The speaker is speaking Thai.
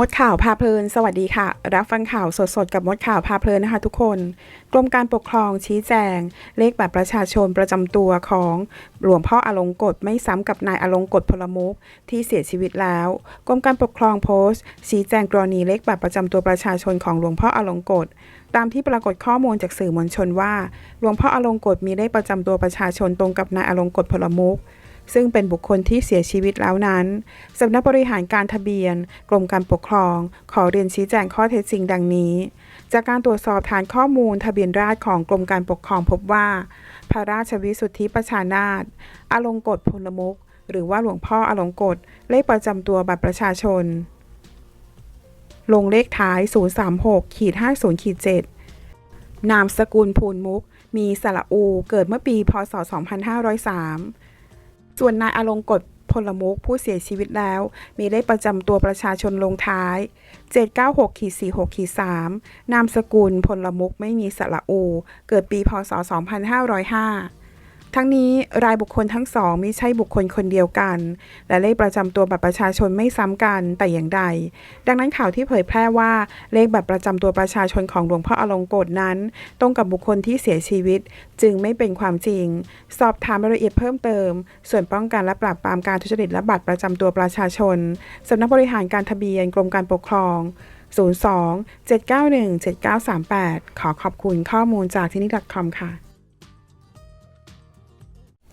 มดข่าวพาเพลิน สวัสดีค่ะ รับฟังข่าวสดๆ กับมดข่าวพาเพลินนะคะทุกคน กรมการปกครองชี้แจง เลขบัตรประชาชนประจำตัวของหลวงพ่ออลงกฎไม่ซ้ำกับนายอลงกฎพลมุกที่เสียชีวิตแล้ว กรมการปกครองโพสต์ ชี้แจงกรณีเลขบัตรประจำตัวประชาชนของหลวงพ่ออลงกฎตามที่ปรากฏข้อมูลจากสื่อมวลชนว่า หลวงพ่ออลงกฎมีเลขประจำตัวประชาชนตรงกับนายอลงกฎพลมุก ซึ่งเป็นบุคคลที่เสียชีวิตแล้วนั้นสำนักบริหารการทะเบียน กรมการปกครอง ขอเรียนชี้แจงข้อเท็จจริงดังนี้ จากการตรวจสอบฐานข้อมูลทะเบียนราษของกรมการปกครองพบว่า พระราชวิสุทธิประชานาถอลงกฎพลมุกหรือว่าหลวงพ่ออลงกฎเลขประจำตัวบัตรประชาชน ลงเลขท้าย 036ขีด50ขีด7นามสกุลภูลมุก มีสระอู เกิดเมื่อปี พศ 2503 ส่วนนายอลงกฎพลมุกผู้เสียชีวิตแล้ว มีเลขประจำตัวประชาชนลงท้าย 796-46-3 นามสกุลพลมุกไม่มีสระอู เกิดปีพศ 2505 ทั้งนี้รายบุคคลทั้งสองไม่ใช่บุคคลคนเดียวกัน และเลขประจำตัวบัตรประชาชนไม่ซ้ำกันแต่อย่างใด ดังนั้นข่าวที่เผยแพร่ว่าเลขบัตรประจำตัวประชาชนของหลวงพ่ออลงกฎนั้น ตรงกับบุคคลที่เสียชีวิต จึงไม่เป็นความจริง สอบถามรายละเอียดเพิ่มเติม ส่วนป้องกันและปราบปรามการทุจริตและบัตรประจำตัวประชาชนสำนักบริหารการทะเบียนกรมการปกครอง 02 791 7938 ขอขอบคุณข้อมูลจากที่นี่ .com ค่ะ